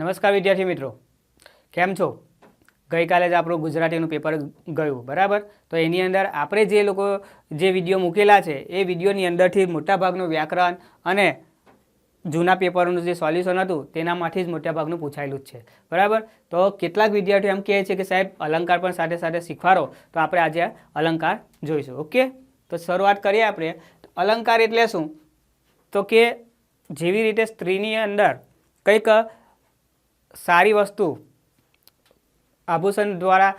નમસ્કાર વિદ્યાર્થી મિત્રો. કેમ છો? ગઈકાલે જ આપણું ગુજરાતીનું પેપર ગયું, બરાબર? તો એની અંદર આપણે જે લોકો, જે વીડિયો મૂકેલા છે, એ વિડીયોની અંદરથી મોટાભાગનું વ્યાકરણ અને જૂના પેપરોનું જે સોલ્યુશન હતું, તેનામાંથી જ મોટાભાગનું પૂછાયેલું જ છે. બરાબર? તો કેટલાક વિદ્યાર્થીઓ એમ કહે છે કે સાહેબ, અલંકાર પણ સાથે સાથે શીખવાડો, તો આપણે આજે અલંકાર જોઈશું, ઓકે? તો શરૂઆત કરીએ આપણે. અલંકાર એટલે શું? તો કે જેવી રીતે સ્ત્રીની અંદર કંઈક સારી વસ્તુ આભૂષણ દ્વારા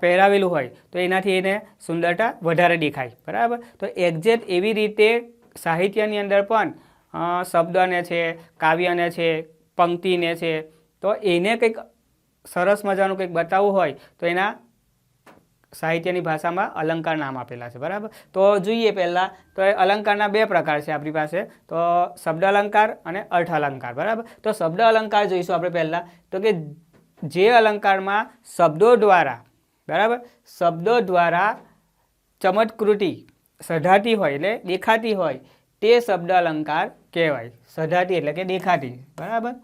પહેરાવેલું હોય, તો એનાથી એને સુંદરતા વધારે દેખાય. બરાબર? તો એક્ઝેક્ટ એવી રીતે સાહિત્યની અંદર પણ શબ્દને છે, કાવ્યને છે, પંક્તિને છે, તો એને કંઈક સરસ મજાનું કંઈક બતાવવું હોય, તો એના સાહિત્યની ભાષામાં અલંકાર નામ આપેલા છે, બરાબર? તો જોઈએ પહેલાં, તો એ અલંકારના બે પ્રકાર છે આપણી પાસે. તો શબ્દ અલંકાર અને અર્થ અલંકાર, બરાબર? તો શબ્દ અલંકાર જોઈશું આપણે પહેલાં. તો કે જે અલંકારમાં શબ્દો દ્વારા, બરાબર? શબ્દો દ્વારા ચમત્કૃતિ સઢાતી હોય એટલે દેખાતી હોય, તે શબ્દ અલંકાર કહેવાય. સઢાતી એટલે કે દેખાતી, બરાબર?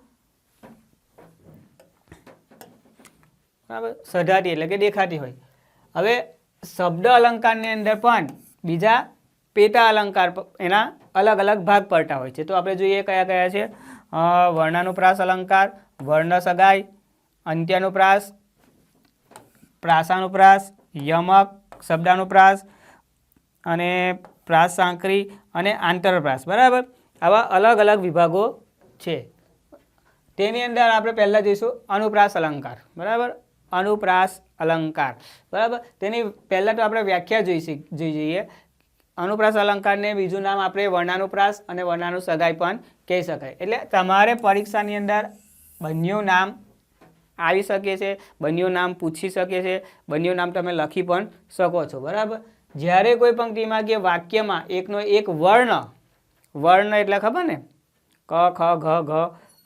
બરાબર? સઢાતી એટલે કે દેખાતી હોય. હવે શબ્દ અલંકારની અંદર પણ બીજા પેટા અલંકાર એના અલગ અલગ ભાગ પડતા હોય છે. તો આપણે જોઈએ કયા કયા છે? વર્ણાનુપ્રાસ અલંકાર, વર્ણ સગાઈ, અંત્યાનુપ્રાસ, પ્રાસાનુપ્રાસ, યમક, શબ્દાનુપ્રાસ અને પ્રાસ સાંકરી અને આંતરપ્રાસ. બરાબર? આવા અલગ અલગ વિભાગો છે. તેની અંદર આપણે પહેલાં જોઈશું અનુપ્રાસ અલંકાર. બરાબર? અનુપ્રાસ અલંકાર. બરાબર? તેની પહેલાં તો આપણે વ્યાખ્યા જોઈ શીખ- જોઈ જઈએ. અનુપ્રાસ અલંકારને બીજું નામ આપણે વર્ણાનુપ્રાસ અને વર્ણાનુ સગાઈ પણ કહી શકાય. એટલે તમારે પરીક્ષાની અંદર બંનેનું નામ આવી શકે છે બંનેનું નામ પૂછી શકે છે બંનેનું નામ તમે લખી પણ શકો છો. બરાબર? જ્યારે કોઈ પંક્તિમાં કે વાક્યમાં એકનો એક વર્ણ વર્ણ એટલે ખબર ને? ક, ખ, ઘ ઘ.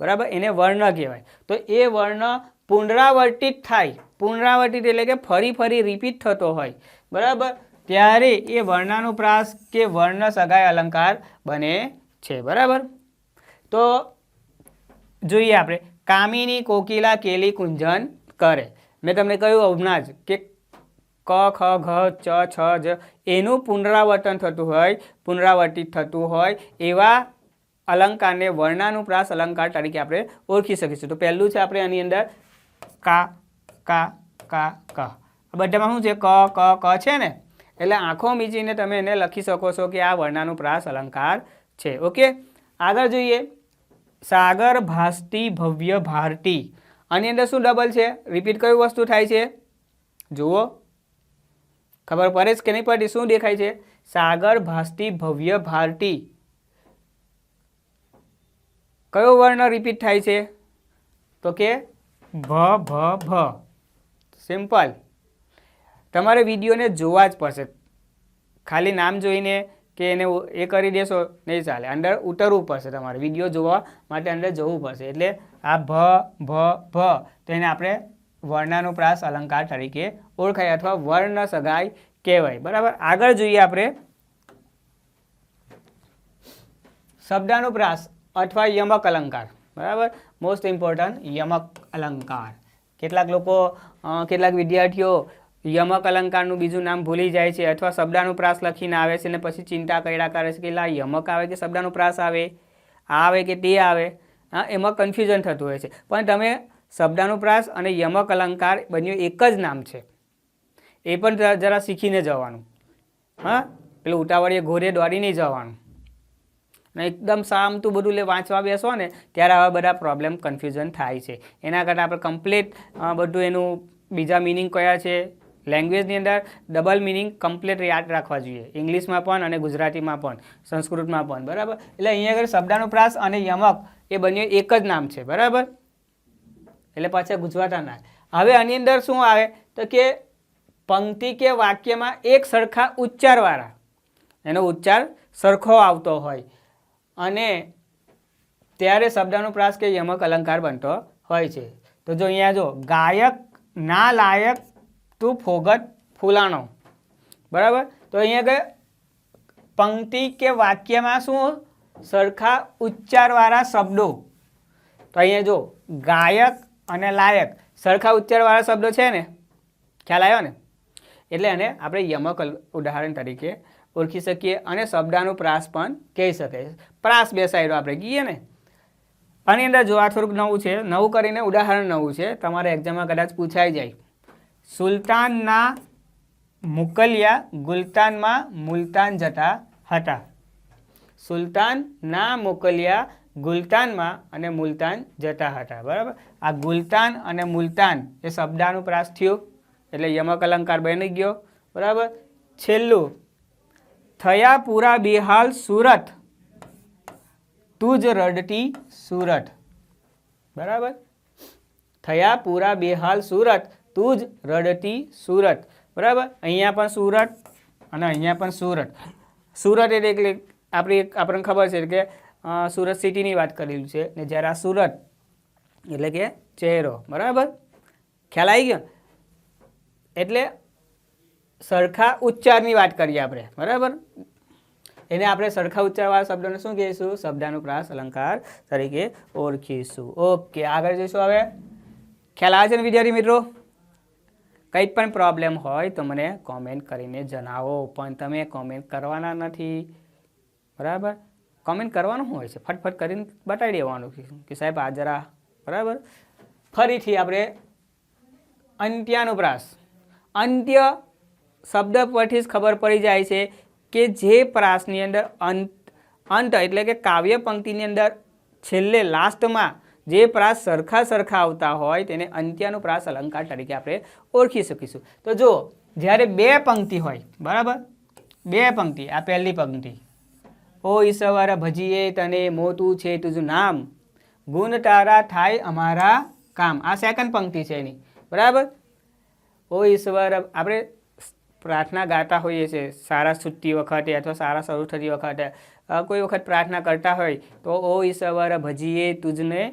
બરાબર? એને વર્ણ કહેવાય. તો એ વર્ણ પુનરાવર્તિત થાય. પુનરાવર્તિત એટલે કે ફરી ફરી રિપીટ થતો હોય. બરાબર? ત્યારે એ વર્ણાનુપ્રાસ કે વર્ણ સગાઈ અલંકાર બને છે. બરાબર? તો જોઈએ આપણે, કામિની કોકિલા કેલી કુંજન કરે. મેં તમને કહ્યું હમણાં જ કે ક, ખ, ઘ, ચ, છ, જ, એનું પુનરાવર્તન થતું હોય, પુનરાવર્તિત થતું હોય, એવા અલંકારને વર્ણાનુપ્રાસ અલંકાર તરીકે આપણે ઓળખી શકીશું. તો પહેલું છે આપણે આની અંદર કા કા કા, ક. આ બધામાં શું છે? ક ક ક છે ને? એટલે આંખો મીચીને તમે એને લખી શકો છો કે આ વર્ણાનુપ્રાસ અલંકાર છે. ઓકે? આગળ જોઈએ. સાગર ભાસ્તી ભવ્ય ભારતી. આની અંદર શું ડબલ છે? રિપીટ કયું વસ્તુ થાય છે? જુઓ. ખબર પડે છે કે નહીં પડતી શું દેખાય છે? સાગર ભાસ્તી ભવ્ય ભારતી. કયો વર્ણ રિપીટ થાય છે? તો કે ભ ભ ભ. સિમ્પલ. તમારે વિડીયોને જોવા જ પડશે. ખાલી નામ જોઈને કે એને એ કરી દેશો, નહીં ચાલે. અંદર ઉતરવું પડશે તમારે. વીડિયો જોવા માટે અંદર જવું પડશે. એટલે આ ભ ભ ભ, તો એને આપણે વર્ણાનુપ્રાસ અલંકાર તરીકે ઓળખાય અથવા વર્ણ સગાઈ કહેવાય. બરાબર? આગળ જોઈએ આપણે શબ્દાનુપ્રાસ અથવા યમક અલંકાર. બરાબર? મોસ્ટ ઇમ્પોર્ટન્ટ યમક અલંકાર. કેટલાક લોકો કેટલાક વિદ્યાર્થીઓ યમક અલંકારનું બીજું નામ ભૂલી જાય છે અથવા શબ્દાનુપ્રાસ લખીને આવે છે અને પછી ચિંતા કર્યા કરે છે કે લા, યમક આવે કે શબ્દાનુપ્રાસ આવે? આ આવે કે તે આવે? હા, એમાં કન્ફ્યુઝન થતું હોય છે. પણ તમે શબ્દાનુપ્રાસ અને યમક અલંકાર બંને એક જ નામ છે. એ પણ જરા- શીખીને જવાનું. હા? પેલું ઉતાવળીએ ઘોરે દોડી નહીં જવાનું. અને એકદમ સામતું બધું લે, વાંચવા બેસો ને, ત્યારે આવા બધા પ્રોબ્લેમ કન્ફ્યુઝન થાય છે. એના કરતાં આપણે કમ્પ્લીટ બધું એનું બીજા મિનિંગ કયા છે? લેંગ્વેજની અંદર ડબલ મિનિંગ કમ્પ્લીટ યાદ રાખવા જોઈએ. ઇંગ્લિશમાં પણ અને ગુજરાતીમાં પણ, સંસ્કૃતમાં પણ, બરાબર? એટલે અહીંયા આગળ શબ્દાનુપ્રાસ અને યમક એ બંને એક જ નામ છે, બરાબર? એટલે પાછા ગુજરાતા ના હવે આની અંદર શું આવે? તો કે પંક્તિ કે વાક્યમાં એક સરખા ઉચ્ચારવાળા. એનો ઉચ્ચાર સરખો આવતો હોય. અને ત્યારે શબ્દાનુપ્રાસ કે યમક અલંકાર બનતો હોય છે. તો જો અહીંયા જો, ગાયક ના લાયક તું ફોગટ, ફૂલાણો. બરાબર? તો અહીંયા કે પંક્તિ કે વાક્યમાં શું? સરખા ઉચ્ચારવાળા શબ્દો. તો અહીંયા જો, ગાયક અને લાયક. સરખા ઉચ્ચારવાળા શબ્દો છે ને? ખ્યાલ આવ્યો ને? એટલે એને આપણે યમક ઉદાહરણ તરીકે ઓળખી શકીએ અને શબ્દાનું પ્રાસ પણ કહી શકાય. પ્રાસ બેસાડ્યો આપણે. કહીએ ને? આની અંદર જો આ થોડુંક નવું છે, નવું કરીને ઉદાહરણ નવું છે. તમારે એક્ઝામમાં કદાચ પૂછાઈ જાય. સુલતાનના મુકલિયા ગુલતાનમાં મુલતાન જતા હતા. સુલતાન ના મોકલ્યા ગુલતાનમાં અને મુલતાન જતા હતા. બરાબર? આ ગુલતાન અને મુલતાન એ શબ્દાનું પ્રાસ થયું. એટલે યમક અલંકાર બની ગયો. બરાબર? છેલ્લું. થયા પૂરા બેહાલ સુરત તું જ રડતી સુરત. બરાબર? થયા પૂરા બેહાલ સુરત તું જ રડતી સુરત. બરાબર? અહીંયા પણ સુરત અને અહીંયા પણ સુરત. સુરત એટલે આપણી આપણને ખબર છે કે સુરત સિટીની વાત કરેલું છે ને જ્યારે આ સુરત એટલે કે ચહેરો. બરાબર? ખ્યાલ આવી ગયો? એટલે સરખા ઉચ્ચારની વાત કરીએ આપણે. બરાબર? એને આપણે સરખા ઉચ્ચારવાળા શબ્દોને શું કહીશું? શબ્દાનુપ્રાસ અલંકાર તરીકે ઓળખીશું. ઓકે, આગળ જઈશું હવે. ખ્યાલ આવે છે ને વિદ્યાર્થી મિત્રો? કંઈ પણ પ્રોબ્લેમ હોય તો મને કોમેન્ટ કરીને જણાવો. પણ તમે કોમેન્ટ કરવાના નથી. બરાબર? કોમેન્ટ કરવાનું હોય છે? ફટફટ કરીને બતાવી દેવાનું કે- સાહેબ આ જરા બરાબર? ફરીથી આપણે અંત્યાનુપ્રાસ. અંત્ય શબ્દ પરથી જ ખબર પડી જાય છે. કે જે પ્રાસની અંદર અંત અંત એટલે કે કાવ્ય પંક્તિની અંદર છેલ્લે લાસ્ટમાં જે પ્રાસ સરખા સરખા આવતા હોય તેને અંત્યાનુપ્રાસ અલંકાર તરીકે આપણે ઓળખી શકીશું. તો જો જ્યારે બે પંક્તિ હોય, બરાબર? બે પંક્તિ, આ પહેલી પંક્તિ. ઓ ઈશ્વર, ભજીએ તને મોતું છે તુજું નામ. ગુણ તારા થાય અમારા કામ. આ સેકન્ડ પંક્તિ છે એની. બરાબર? ઓ ઈશ્વર, આપણે પ્રાર્થના ગાતા હોઈએ છીએ. સારા છૂટતી વખતે અથવા સારા શરૂ થતી વખતે કોઈ વખત પ્રાર્થના કરતા હોય તો, ઓ ઈશ્વર, ભજીએ તુજને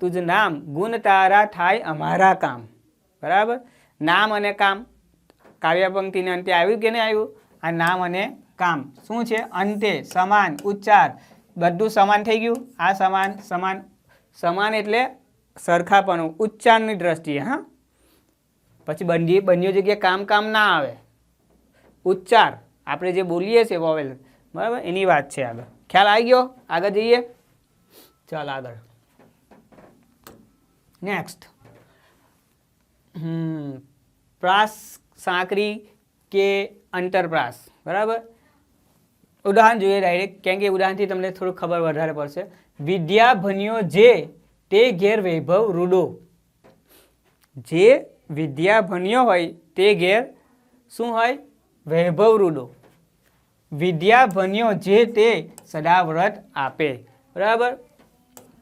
તુજ નામ, ગુણ તારા થાય અમારા કામ. બરાબર? નામ અને કામ. કાવ્ય પંક્તિને અંતે આવ્યું કે નહીં આવ્યું? આ નામ અને કામ. શું છે? અંતે, સમાન, ઉચ્ચાર. બધું સમાન થઈ ગયું? આ સમાન સમાન. સમાન એટલે સરખાપણું. ઉચ્ચારની દ્રષ્ટિએ, હા? પછી બંને બંને જગ્યાએ કામ કામ ના આવે. ઉચ્ચાર આપણે જે બોલીએ છીએ વોવેલ, બરાબર? એની વાત છે આગળ. ખ્યાલ આવી ગયો? આગળ જઈએ? ચાલ આગળ. નેક્સ્ટ હમ, પ્રાસ સાંકરી કે અંતરપ્રાસ, બરાબર? ઉદાહરણ જોઈએ ડાયરેક્ટ કેમ કે ઉદાહરણથી તમને થોડું ખબર વધારે પડશે. વિદ્યા ભન્યો જે તે ઘેર વૈભવ રૂડો. જે વિદ્યા ભણ્યો હોય તે ઘેર શું હોય? વૈભવ રૂડો. વિદ્યા ભણ્યો જે તે સદા વ્રત આપે. બરાબર?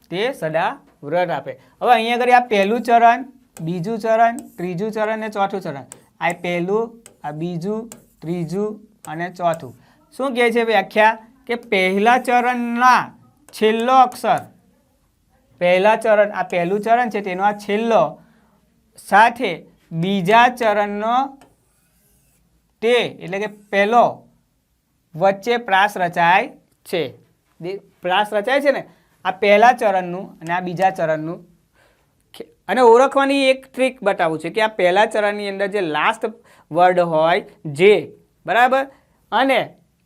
તે સદા વ્રત આપે. હવે અહીંયા આગળ આ પહેલું ચરણ, બીજું ચરણ, ત્રીજું ચરણ અને ચોથું ચરણ. આ પહેલું, આ બીજું, ત્રીજું અને ચોથું. શું કહે છે વ્યાખ્યા? કે પહેલા ચરણના છેલ્લો અક્ષર. પહેલા ચરણ, આ પહેલું ચરણ છે તેનો આ છેલ્લો સાથે બીજા ચરણનો તે, એટલે કે પહેલો વચ્ચે પ્રાસ રચાય છે. પ્રાસ રચાય છે ને? આ પહેલા ચરણનું અને આ બીજા ચરણનું અને ઓળખવાની એક ટ્રીક બતાવું છે કે આ પહેલા ચરણની અંદર જે લાસ્ટ વર્ડ હોય, જે, બરાબર? અને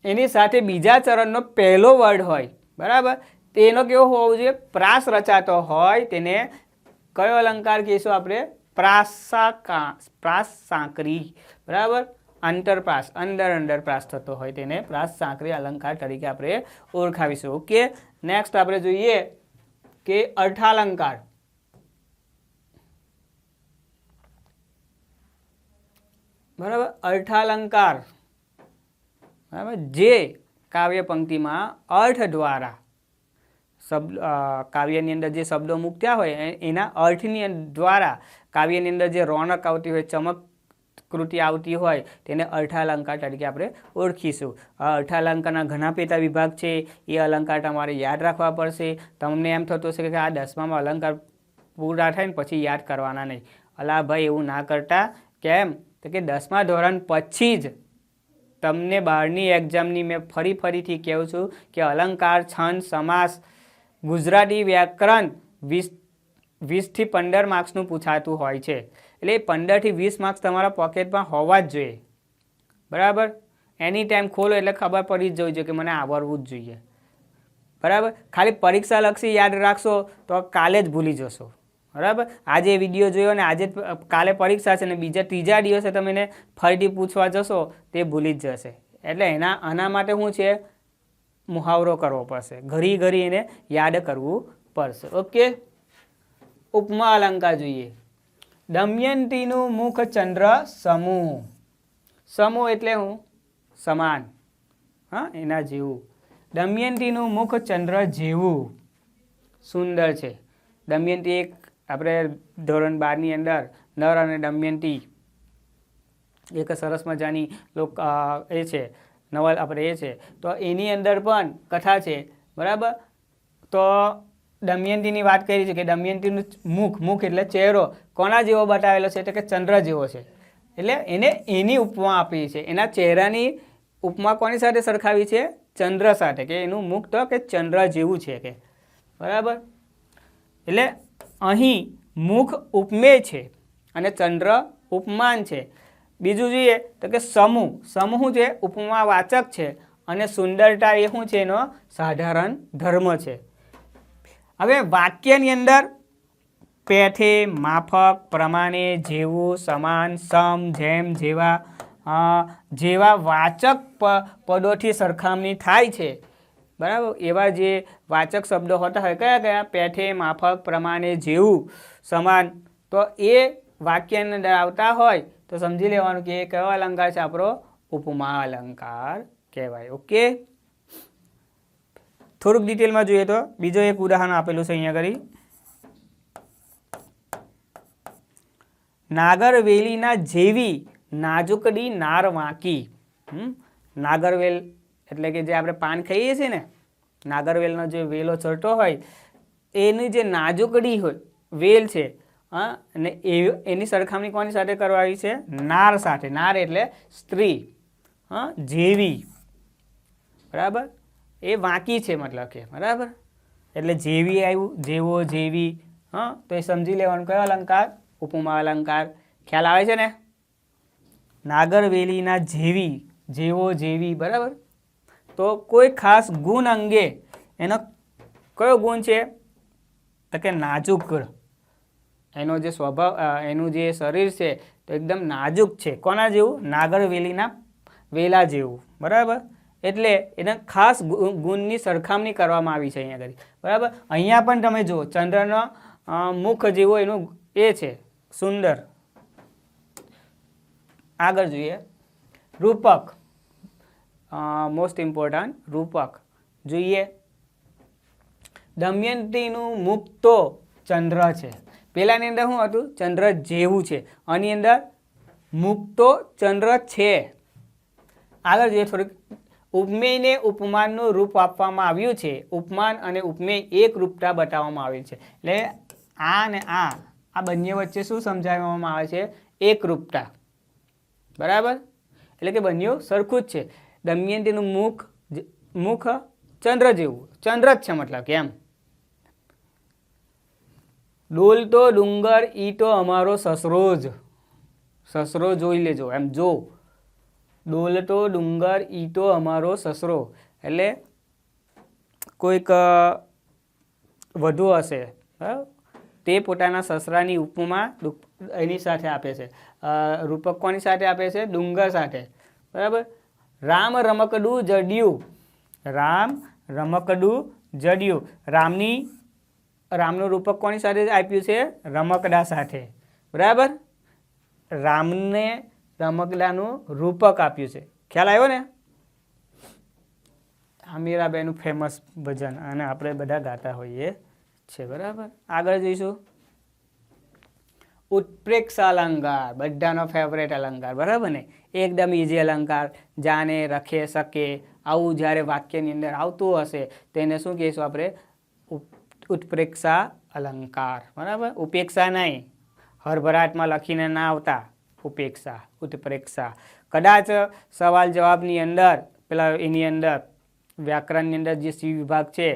એની સાથે બીજા ચરણનો પહેલો વર્ડ હોય, બરાબર? તેનો કેવો હોવો જોઈએ? પ્રાસ રચાતો હોય, તેને કયો અલંકાર કહીશું આપણે? પ્રાસાકા પ્રાસ સાંકરી બરાબર? આંતરપ્રાસ અંદર અંડરપ્રાસ થતો હોય તેને પ્રાસ સાંકરી અલંકાર તરીકે આપણે ઓળખાવીશું. ઓકે? નેક્સ્ટ આપણે જોઈએ કે અર્થાલંકાર. બરાબર? અર્થાલંકાર. બરાબર? જે કાવ્ય પંક્તિમાં અર્થ દ્વારા શબ્દ કાવ્યની અંદર જે શબ્દો મૂક્યા હોય એના અર્થની દ્વારા કાવ્યની અંદર જે રોનક આવતી હોય, ચમક કૃતિ આવતી હોય, તેને અર્થાલંકાર તરીકે આપણે ઓળખીશું. આ અર્થાલંકારના ઘણા પેટા વિભાગ છે, એ અલંકાર તમારે યાદ રાખવા પડશે. તમને એમ થતું હશે કે આ દસમામાં અલંકાર પૂરા થાય ને પછી યાદ કરવાના નહીં. અલા ભાઈ, એવું ના કરતા. કેમ? તો કે દસમા ધોરણ પછી જ તમને બહારની એક્ઝામની મેં ફરી ફરીથી કહું છું કે અલંકાર, છંદ, સમાસ ગુજરાતી વ્યાકરણ વીસ વીસથી પંદર માર્ક્સનું પૂછાતું હોય છે. એટલે પંદરથી વીસ માર્ક્સ તમારા પોકેટમાં હોવા જ જોઈએ. બરાબર? એની ટાઈમ ખોલો એટલે ખબર પડી જ જવી જોઈએ કે મને આવડવું જ જોઈએ. બરાબર? ખાલી પરીક્ષા લક્ષી યાદ રાખશો તો કાલે જ ભૂલી જશો. બરાબર? આજે વીડિયો જોયો ને આજે કાલે પરીક્ષા છે ને બીજા ત્રીજા દિવસે તમે એને ફરીથી પૂછવા જશો તે ભૂલી જ જશે. એટલે એના, આના માટે શું છે મુહાવરો કરવો પડશે. ઘરી એને યાદ કરવું પડશે. ઓકે ઉપમા અલંકાર જોઈએ. દમયંતીનું મુખ ચંદ્ર સમૂહ. સમૂહ એટલે હું? સમાન. હા, એના જેવું. દમયંતીનું મુખ ચંદ્ર જેવું. સુંદર છે. દમયંતી એક આપણે ધોરણ બારની અંદર નર અને દમયંતી એક સરસ મજાની લોક એ છે. નવલ આપણે એ છે. તો એની અંદર પણ કથા છે. બરાબર? તો દમયંતીની વાત કરી છે કે દમયંતીનું મુખ મુખ એટલે ચહેરો કોના જેવો બતાવેલો છે? એટલે કે ચંદ્ર જેવો છે. એટલે એને એની ઉપમા આપી છે. એના ચહેરાની ઉપમા કોની સાથે સરખાવી છે? ચંદ્ર સાથે. કે એનું મુખ તો કે ચંદ્ર જેવું છે કે. બરાબર? એટલે અહીં મુખ ઉપમેય છે અને ચંદ્ર ઉપમાન છે. બીજું જોઈએ તો કે સમૂહ. સમૂહ છે ઉપમાવાચક છે અને સુંદરતા એ શું છે? એનો સાધારણ ધર્મ છે. હવે વાક્યની અંદર પેઠે માફક, પ્રમાણે જેવું, સમાન, સમ, જેમ, જેવા જેવા વાચક પદોથી સરખામણી થાય છે. બરાબર? એવા જે વાચક શબ્દો હોતા હોય, કયા કયા? પેઠે માફક, પ્રમાણે જેવું, સમાન. તો એ વાક્યની અંદર આવતા હોય તો સમજી લેવાનું કે એ કયો અલંકાર છે, આપણો ઉપમા અલંકાર કહેવાય. ઓકે? થોડુંક ડિટેલમાં જોઈએ તો. બીજો એક ઉદાહરણ આપેલું છે અહીંયા કરી. નાગરવેલીના જેવી નાજુકડી નાર વાંકી. નાગરવેલ એટલે કે જે આપણે પાન ખાઈએ છીએ ને, નાગરવેલનો જે વેલો ચડતો હોય, એની જે નાજુકડી હોય, વેલ છે હા, અને એની સરખામણી કોની સાથે કરવાની છે? નાર સાથે. નાર એટલે સ્ત્રી. હા, જેવી. બરાબર? એ વાંકી છે મતલબ કે. બરાબર? એટલે જેવી આવ્યું, જેવો, જેવી. હા, તો એ સમજી લેવાનું. કયો અલંકાર? ઉપમા અલંકાર. ખ્યાલ આવે છે ને? નાગરવેલીના જેવી, જેવો, જેવી. બરાબર? તો કોઈ ખાસ ગુણ અંગે એનો કયો ગુણ છે? તો કે નાજુક એનો જે સ્વભાવ એનું જે શરીર છે તો એકદમ નાજુક છે. કોના જેવું? નાગરવેલીના વેલા જેવું. બરાબર? એટલે એના ખાસ ગુણની સરખામણી કરવામાં આવી છે અહીંયા આગળ. બરાબર? અહીંયા પણ તમે જુઓ, ચંદ્રનો મુખ જેવો એનું એ છે. સુંદર. આગળ જોઈએ. રૂપક. મોસ્ટ ઇમ્પોર્ટન્ટ રૂપક. જોઈએ. દમયંતીનું મુખ તો ચંદ્ર છે. પેલાની અંદર શું હતું? ચંદ્ર જેવું છે. આની અંદર મુખ તો ચંદ્ર છે. આગળ જોઈએ થોડુંક. ઉપમેયને ઉપમાનનું રૂપ આપવામાં આવ્યું છે. ઉપમાન અને ઉપમેય એક રૂપતા બતાવવામાં આવેલ છે. એટલે આ અને આ આ બંને વચ્ચે શું સમજાવવામાં આવે છે? એક રૂપતા. બરાબર? એટલે કે બંને સરખું જ છે. દમયંતીનું મુખ મુખ ચંદ્ર જેવું. ચંદ્ર જ છે મતલબ કે એમ. ડોલતો ડુંગર ઈ તો અમારો સસરો જ સસરો જોઈ લેજો, એમ જો. ડોલતો ડુંગર ઈ તો અમારો સસરો. એટલે કોઈક વધુ હશે? તે પોતાના સસરાની ઉપમા એની સાથે આપે છે. રૂપક કોની સાથે આપે છે? ડુંગર સાથે. બરાબર? રામ રમકડું જડ્યું. રામ રમકડું જડ્યું. રામની રામનું રૂપક કોની સાથે આપ્યું છે? રમકડા સાથે. બરાબર? રામને રમકડાનું રૂપક આપ્યું છે. ખ્યાલ આવ્યો ને? આ ફેમસ ભજન અને આપણે બધા ગાતા હોઈએ છે બરાબર? આગળ જઈશું. ઉત્પ્રેક્ષ અલંકાર, બધાનો ફેવરેટ અલંકાર, બરાબર ને? એકદમ ઇઝી અલંકાર જાણે રખે, શકે, આવું જ્યારે વાક્યની અંદર આવતું હશે, તેને શું કહીશું આપણે? ઉત્પ્રેક્ષા અલંકાર. બરાબર? ઉપેક્ષા નહીં. હરભરાટમાં લખીને ના આવતા. ઉપેક્ષા, ઉત્પ્રેક્ષા. કદાચ સવાલ જવાબની અંદર, પેલા એની અંદર, વ્યાકરણની અંદર જે સી વિભાગ છે,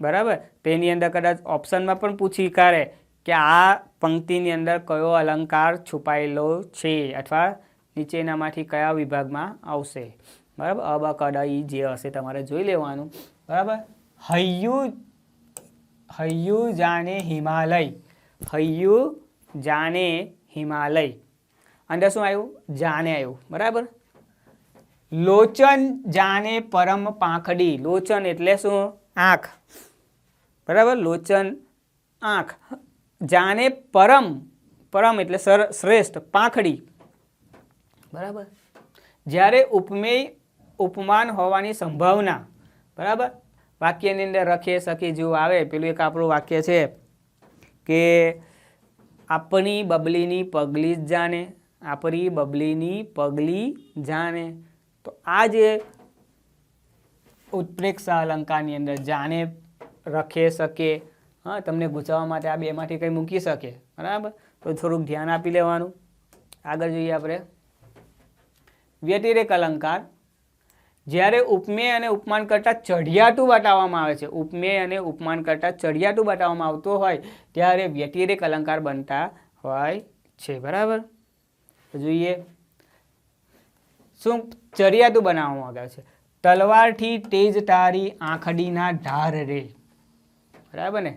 બરાબર? તેની અંદર કદાચ ઓપ્શનમાં પણ પૂછી કાઢે કે આ પંક્તિની અંદર કયો અલંકાર છુપાયેલો છે અથવા નીચેનામાંથી કયા વિભાગમાં આવશે. બરાબર? અબ કડ જે હશે તમારે જોઈ લેવાનું. બરાબર? હૈયું હૈયું જાણે હિમાલય હૈયું જાણે હિમાલય. અંદર શું આવ્યું? જાણે આવ્યું. બરાબર? લોચન જાણે પરમ પાંખડી. લોચન એટલે શું? આંખ. બરાબર? લોચન, આંખ. જાણે પરમ. પરમ એટલે સર, શ્રેષ્ઠ, પાંખડી. બરાબર? જ્યારે ઉપમેય ઉપમાન હોવાની સંભાવના. બરાબર? વાક્યની અંદર રખે સખી જેવું આવે, પેલું એક આપણું વાક્ય છે કે આપણી બબલીની પગલી જ જાણે, આપણી બબલીની પગલી જાણે. તો આ જે ઉત્પ્રેક્ષા અલંકારની અંદર જાણે, રખે શકે હા, તમને ગુચાવવા માટે આ બેમાંથી કંઈ મૂકી શકે, બરાબર? તો થોડુંક ધ્યાન આપી લેવાનું. આગળ જોઈએ આપણે. વ્યતિરેક અલંકાર. જ્યારે ઉપમેય અને ઉપમાન કરતાં ચઢિયાતું બતાવવામાં આવે છે ઉપમેય અને ઉપમાન કરતાં ચઢિયાતું બતાવવામાં આવતું હોય, ત્યારે વ્યતિરેક અલંકાર બનતા હોય છે, બરાબર? જોઈએ, શું ચડિયાતું બનાવવામાં આવે છે? તલવારથી તેજ તારી આંખડીના ધાર રે. બરાબર ને?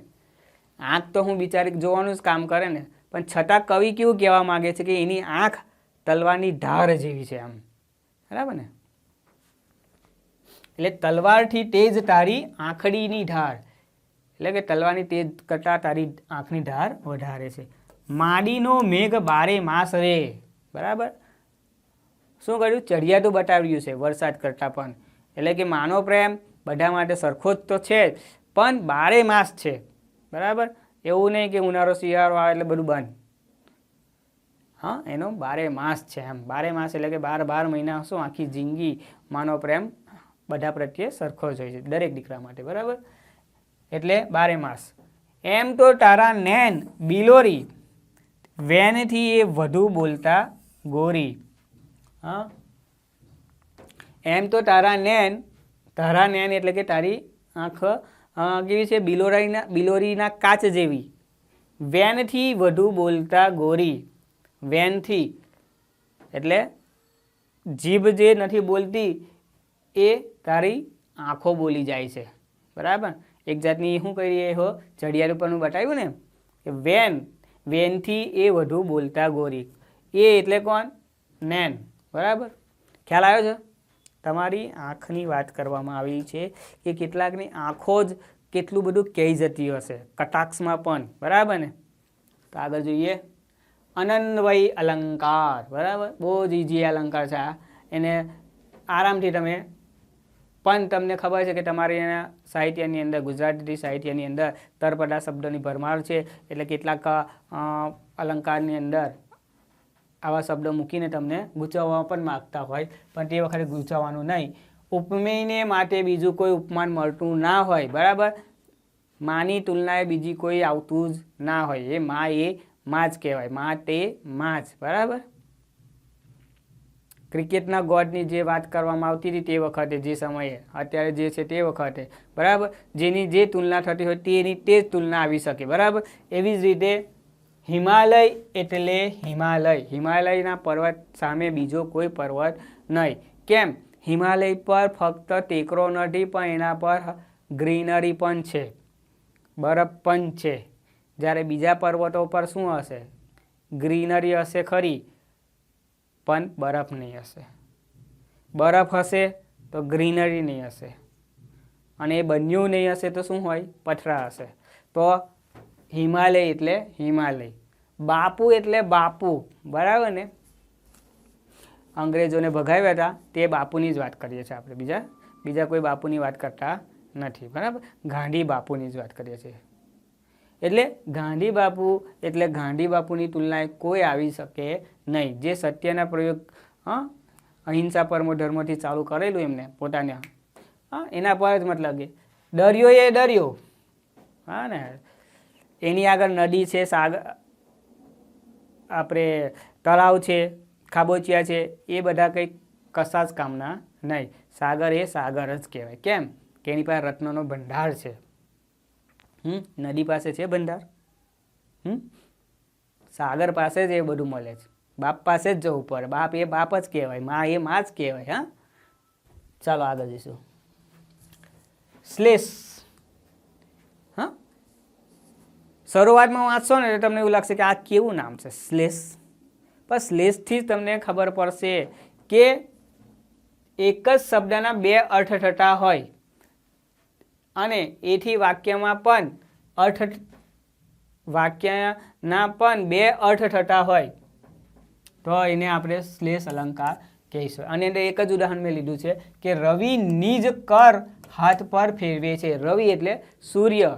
આંખ તો હું બિચારી જોવાનું જ કામ કરે ને, પણ છતાં કવિ કેવું કહેવા માગે છે કે એની આંખ તલવારની ધાર જેવી છે આમ બરાબર ને? એટલે તલવારથી તેજ તારી આંખડીની ઢાળ. એટલે કે તલવારની તેજ કરતાં તારી આંખની ધાર વધારે છે. માડીનો મેઘ બારે માસ રે બરાબર? શું કર્યું? ચઢિયાતું બતાવ્યું છે, વરસાદ કરતાં પણ. એટલે કે માનો પ્રેમ, બધા માટે સરખો જ તો છે પણ બારે માસ છે. બરાબર? એવું નહીં કે ઉનાળો શિયાળો આવે એટલે બધું બંધ. હા, એનો બારે માસ છે એમ. બારે માસ એટલે કે બાર બાર મહિના શું આખી જિંદગી, માનો પ્રેમ બધા પ્રત્યે સરખો જ હોય છે, દરેક દીકરા માટે, બરાબર? એટલે બારે માસ. એમ તો તારા નેન બિલોરી, વેનથી એ વધુ બોલતા ગોરી. હા? એમ તો તારા નેન તારા નેન એટલે કે તારી આંખ કેવી છે? બિલોરાઈના બિલોરીના કાચ જેવી. વેનથી વધુ બોલતા ગોરી. વેનથી. એટલે જીભ જે નથી બોલતી, એ તારી આંખો બોલી જાય છે. બરાબર? એક જાતની શું કરીએ હો? ચડિયાળ ઉપરનું બતાવ્યું ને? કે વેન. વેનથી એ વધુ બોલતા ગોરી. એ એટલે કોણ? નેન. બરાબર? ખ્યાલ આવ્યો છે? તમારી આંખની વાત કરવામાં આવી છે કે કેટલાકની આંખો જ કેટલું બધું કહી જતી હશે. કટાક્ષમાં પણ. બરાબર ને? તો આગળ જોઈએ. અનન્વય અલંકાર. બરાબર? બહુ જ ઇઝી અલંકાર છે આ. એને આરામથી તમે પણ તમને ખબર છે કે તમારે એના સાહિત્યની અંદર, ગુજરાતી સાહિત્યની અંદર તરપડા શબ્દોની ભરમાર છે. એટલે કેટલાક અલંકારની અંદર આવા શબ્દો મૂકીને તમને ગૂંચવવા પણ માગતા હોય, પણ તે વખતે ગૂંચવવાનું નહીં. ઉપમેયને માટે બીજું કોઈ ઉપમાન મળતું ના હોય, બરાબર? માની તુલનાએ બીજી કોઈ આવતું જ ના હોય. એ મા એ મા જ કહેવાય. મા તે મા જ બરાબર? ક્રિકેટના ગોડની જે વાત કરવામાં આવતી હતી તે વખતે, જે સમયે, અત્યારે જે છે તે વખતે, બરાબર? જેની જે તુલના થતી હોય તેની તે જ તુલના આવી શકે, બરાબર? એવી જ રીતે હિમાલય એટલે હિમાલય. હિમાલયના પર્વત સામે બીજો કોઈ પર્વત નહીં. કેમ? હિમાલય પર ફક્ત ટેકરો નથી પણ એના પર ગ્રીનરી પણ છે. બરફ પણ છે. જ્યારે બીજા પર્વતો પર શું હશે? ગ્રીનરી હશે ખરી. પણ બરફ નહીં હશે. બરફ હશે તો ગ્રીનરી નહીં હશે. અને એ બન્યું નહીં હશે તો શું હોય? પથરા હશે. તો હિમાલય એટલે હિમાલય. બાપુ એટલે બાપુ. બરાબર ને? અંગ્રેજોને ભગાવ્યા હતા. તે બાપુની જ વાત કરીએ છીએ આપણે બીજા. બીજા કોઈ બાપુની વાત કરતા નથી. બરાબર? ગાંધી બાપુની જ વાત કરીએ છીએ. એટલે ગાંધી બાપુ, એટલે ગાંધી બાપુની તુલનાએ કોઈ આવી શકે નહીં. જે સત્યના પ્રયોગ અહિંસા પરમો ધર્મથી ચાલુ કરેલું એમને પોતાને. હા, એના પર જ મતલબ કે દરિયો એ દરિયો હા ને? એની આગળ નદી છે સાગર આપણે તળાવ છે, ખાબોચિયા છે, એ બધા કંઈ કશા જ કામના નહીં. સાગર એ સાગર જ કહેવાય. કેમ? કે એની પાસે રત્નનો ભંડાર છે. હમ? નદી પાસે છે બંધાર? હમ? સાગર પાસે જ એ બધું મળે છે. બાપ પાસે જ જવું પડે. બાપ એ બાપ જ કહેવાય. માં એ માં જ કહેવાય, હા? ચાલો આગળ જઈશું. શ્લેષ. હા? શરૂઆતમાં વાંચશો ને એટલે તમને એવું લાગશે કે આ કેવું નામ છે? શ્લેષ. પણ શ્લેષથી તમને ખબર પડશે કે એક જ શબ્દના બે અર્થ થતા હોય. અને એથી વાક્યમાં પણ અર્થ વાક્યના પણ બે અર્થ થતા હોય. તો એને આપણે શ્લેષ અલંકાર કહીશું. અને અંદર એક જ ઉદાહરણ મેં લીધું છે કે રવિ નિજ કર હાથ પર ફેરવે છે. રવિ એટલે સૂર્ય,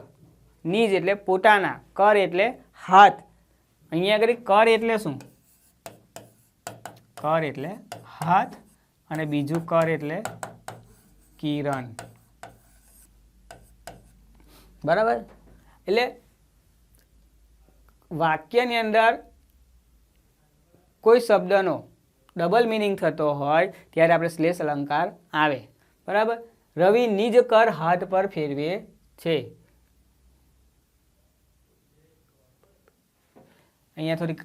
નિજ એટલે પોતાના, કર એટલે હાથ. અહીંયા આગળ કર એટલે શું? કર એટલે હાથ અને બીજું કર એટલે કિરણ. બરાબર? એટલે વાક્યની અંદર કોઈ શબ્દનો ડબલ મિનિંગ થતો હોય, ત્યારે આપણે શ્લેષ અલંકાર આવે. બરાબર? રવિ નિજ કર હાથ પર ફેરવે છે. અહીંયા થોડીક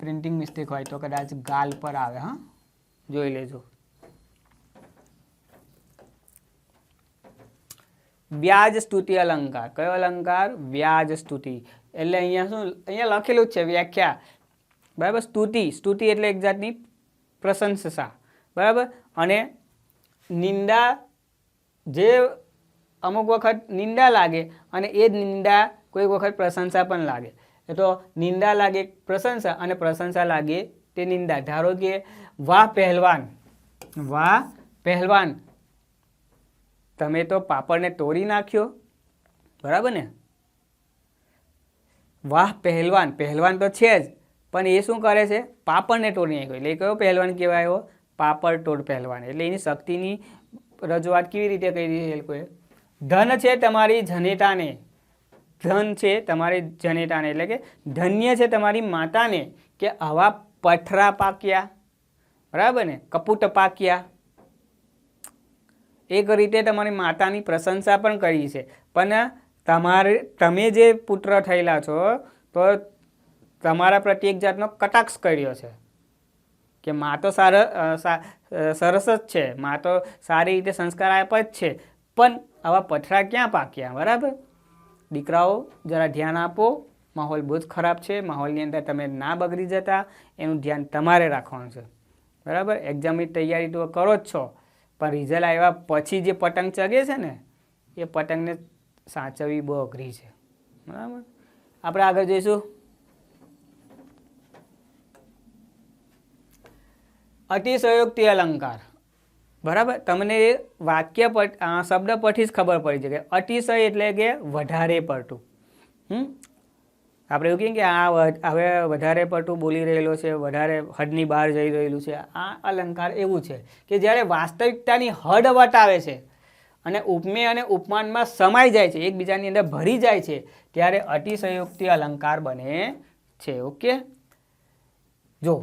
પ્રિન્ટિંગ મિસ્ટેક હોય તો કદાચ ગાલ પર આવે, હા? જોઈ લેજો. વ્યાજ સ્તુતિ અલંકાર. કયો અલંકાર? વ્યાજ સ્તુતિ એટલે અહીંયા શું? અહીંયા લખેલું જ છે વ્યાખ્યા. બરાબર? સ્તુતિ. સ્તુતિ એટલે એક જાતની પ્રશંસા. બરાબર? અને નિંદા જે અમુક વખત નિંદા લાગે અને એ જ નિંદા કોઈ વખત પ્રશંસા પણ લાગે. તો નિંદા લાગે પ્રશંસા અને પ્રશંસા લાગે તે નિંદા. ધારો કે વાહ પહેલવાન. વાહ પહેલવાન. તમે તો પાપડને તોડી નાખ્યો? બરાબર ને? વાહ, પહેલવાન પહેલવાન તો છે જ. પણ એ શું કરે છે? પાપડને તોડી નાખ્યો. એટલે કયો પહેલવાન કહેવાયો પાપડ તોડ પહેલવાન. એટલે એની શક્તિની રજૂઆત કેવી રીતે કરી એ લોકોએ? ધન છે તમારી જનેતાને. ધન છે તમારી જનેતાને. એટલે કે ધન્ય છે તમારી માતાને. કે આવા પથરા પાક્યા. બરાબર ને? કપૂટ પાક્યા. એક રીતે તમારી માતાની પ્રશંસા પણ કરી છે. પણ તમારે, તમે જે પુત્ર થયેલા છો, તો તમારા પ્રત્યે એક જાતનો કટાક્ષ કર્યો છે. કે મા તો સાર સરસ જ છે. મા તો સારી રીતે સંસ્કાર આપ્યા જ છે. પણ આવા પથરા ક્યાં પાક્યા? બરાબર? દીકરાઓ, જરા ધ્યાન આપો. માહોલ બહુ જ ખરાબ છે. માહોલની અંદર તમે ના બગડી જતા. એનું ધ્યાન તમારે રાખવાનું છે. બરાબર? એક્ઝામની તૈયારી તો કરો જ છો. પણ રિઝલ્ટ આવ્યા પછી જે પતંગ ચગે છે ને, એ પતંગને સાચવવી બહુ અઘરી છે. બરાબર? આપણે આગળ જઈશું. અતિશયોક્તિ અલંકાર. બરાબર? તમને એ વાક્ય પર શબ્દ પરથી જ ખબર પડી છે કે અતિશય એટલે કે વધારે પડતું. હમ? આપણે એવું કહીએ કે આ હવે વધારે પડતું બોલી રહેલો છે, વધારે હદની બહાર જઈ રહેલું છે. આ અલંકાર એવું છે કે જ્યારે વાસ્તવિકતાની હદ વટાવે છે અને ઉપમેય અને ઉપમાનમાં સમાઈ જાય છે, એકબીજાની અંદર ભરી જાય છે, ત્યારે અતિશયોક્તિ અલંકાર બને છે, ઓકે? જો,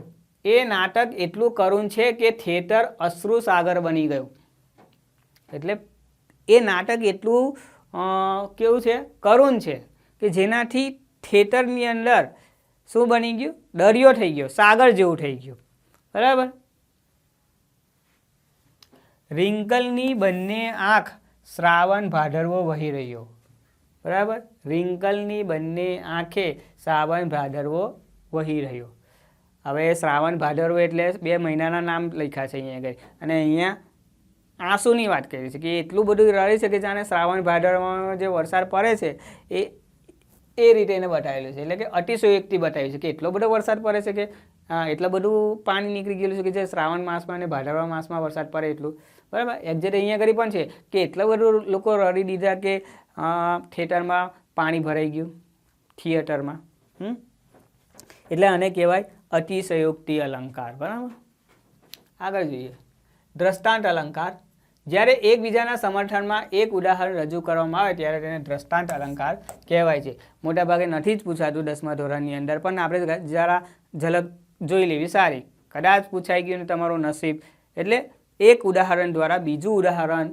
એ નાટક એટલું કરુણ છે કે થિયેટર અશ્રુ સાગર બની ગયું. એટલે એ નાટક એટલું કેવું છે? કરુણ છે કે જેનાથી થિયેટરની અંદર શું બની ગયું? દરિયો થઈ ગયો, સાગર જેવું થઈ ગયું. બરાબર? રિંકલની બંને આંખ શ્રાવણ ભાદરવો વહી રહ્યો. બરાબર? રિંકલની બંને આંખે શ્રાવણ ભાદરવો વહી રહ્યો. હવે શ્રાવણ ભાદરવો એટલે બે મહિનાના નામ લખ્યા છે અહીંયા આગળ. અને અહીંયા આંસુની વાત કરી છે કે એટલું બધું રડે છે કે જાણે શ્રાવણ ભાદરવામાં જે વરસાદ પડે છે, એ એ રીતે એને બતાવેલું છે. એટલે કે અતિશયોક્તિ બતાવ્યું છે કે એટલો બધો વરસાદ પડે છે કે એટલું બધું પાણી નીકળી ગયેલું છે કે જે શ્રાવણ માસમાં અને ભાદરવા માસમાં વરસાદ પડે એટલું. બરાબર? એક્ઝેક્ટ અહીંયા કરી પણ છે કે એટલા બધું લોકો રડી દીધા કે થિયેટરમાં પાણી ભરાઈ ગયું. થિયેટરમાં. હમ? એટલે આને કહેવાય અતિશયોક્તિ અલંકાર. બરાબર? આગળ જોઈએ. દ્રષ્ટાંત અલંકાર. જ્યારે એકબીજાના સમર્થનમાં એક ઉદાહરણ રજૂ કરવામાં આવે ત્યારે તેને દ્રષ્ટાંત અલંકાર કહેવાય છે. મોટાભાગે નથી જ પૂછાતું દસમા ધોરણની અંદર, પણ આપણે જરા ઝલક જોઈ લેવી સારી. કદાચ પૂછાઈ ગયું તમારું નસીબ. એટલે એક ઉદાહરણ દ્વારા બીજું ઉદાહરણ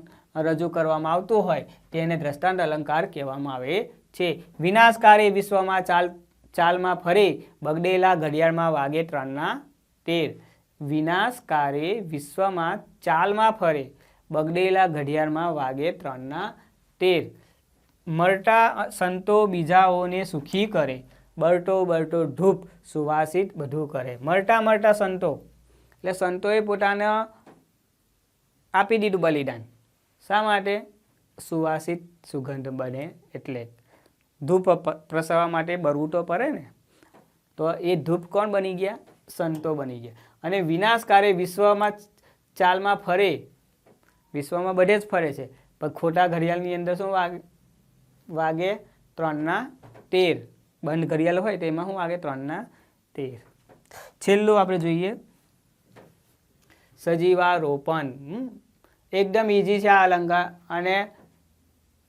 રજૂ કરવામાં આવતું હોય, તેને દ્રષ્ટાંત અલંકાર કહેવામાં આવે છે. વિનાશકારી વિશ્વમાં ચાલ, ચાલમાં ફરે, બગડેલા ઘડિયાળમાં વાગે ત્રણના તેર. વિનાશકારી વિશ્વમાં ચાલમાં ફરે બગડેલા ઘડિયાળમાં વાગે ત્રણના તેર. મરટા સંતો બીજાઓને સુખી કરે. બરટો બરટો ધૂપ સુવાસિત બધું કરે. મરટા મરટા સંતો. એટલે સંતોએ પોતાને આપી દીધું બલિદાન. શા માટે? સુવાસિત સુગંધ બને એટલે. ધૂપ પ્રસવા માટે બરવું તો પડે ને? તો એ ધૂપ કોણ બની ગયા? સંતો બની ગયા. અને વિનાશકારી વિશ્વમાં ચાલમાં ફરે વિશ્વમાં બધે જ ફરે છે. પણ ખોટા ઘડિયાળની અંદર શું વાગે વાગે ત્રણના તેર. બંધ ઘડિયાળ હોય તો એમાં શું વાગે ત્રણના તેર. છેલ્લું આપણે જોઈએ. સજીવારોપણ. એકદમ ઇઝી છે આ અલંકાર. અને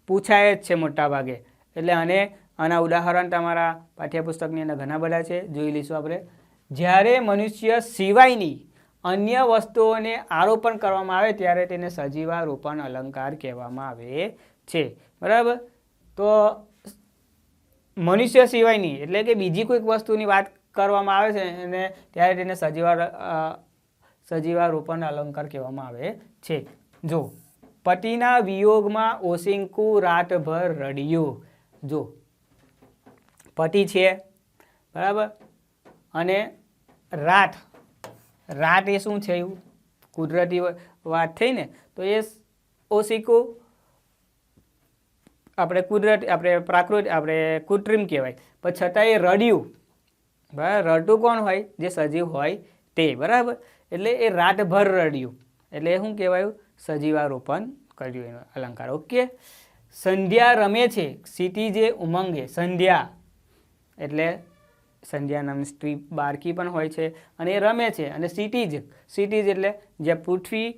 પૂછાય જ છે મોટા ભાગે એટલે અને આના ઉદાહરણ તમારા પાઠ્યપુસ્તકની અંદર ઘણા બધા છે. જોઈ લઈશું આપણે. જ્યારે મનુષ્ય સિવાયની અન્ય વસ્તુઓને આરોપણ કરવામાં આવે ત્યારે તેને સજીવારોપણ અલંકાર કહેવામાં આવે છે. બરાબર? તો મનુષ્ય સિવાયની એટલે કે બીજી કોઈક વસ્તુની વાત કરવામાં આવે છે અને ત્યારે તેને સજીવા અ, સજીવારોપણ અલંકાર કહેવામાં આવે છે. જો પતિના વિયોગમાં ઓશિંકુ રાતભર રડ્યું. જો પતિ છે બરાબર? અને રાત રાત એ શું છે એવું? કુદરતી વાત થઈ ને, તો એ ઓશિકો આપણે કુદરત, આપણે પ્રાકૃત, આપણે કૃત્રિમ કહેવાય. પણ છતાં એ રડ્યું. બરાબર? રડતું કોણ હોય? જે સજીવ હોય તે, બરાબર? એટલે એ રાતભર રડ્યું. એટલે શું કહેવાયું? સજીવારોપણ કર્યું એનો અલંકાર. ઓકે? સંધ્યા રમે છે. સીટી જે ઉમંગે. સંધ્યા. એટલે સંધ્યા નામની સ્ત્રી બાળકી પણ હોય છે અને એ રમે છે અને સિટીજ સિટીજ એટલે જે પૃથ્વી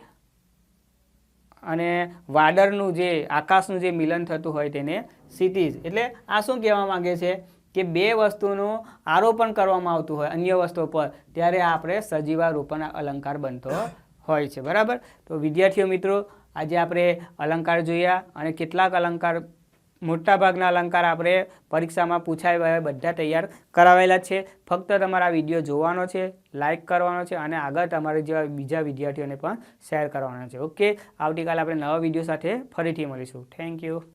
અને વાદળનું જે, આકાશનું જે મિલન થતું હોય તેને સિટીઝ. એટલે આ શું કહેવા માંગે છે કે બે વસ્તુનું આરોપણ કરવામાં આવતું હોય અન્ય વસ્તુ પર, ત્યારે આપણે સજીવારોપણ અલંકાર બનતો હોય છે. બરાબર? તો વિદ્યાર્થીઓ મિત્રો, આજે આપણે અલંકાર જોયા અને કેટલાક અલંકાર મોટાભાગના અલંકાર આપણે પરીક્ષામાં પૂછાય એવા બધા તૈયાર કરાવેલા છે. ફક્ત તમારા વીડિયો જોવાનો છે લાઇક કરવાનો છે અને આગળ તમારા જેવા બીજા વિદ્યાર્થીઓને પણ શેર કરવાનો છે. ઓકે આવતીકાલે આપણે નવા વીડિયો સાથે ફરીથી મળીશું. Thank you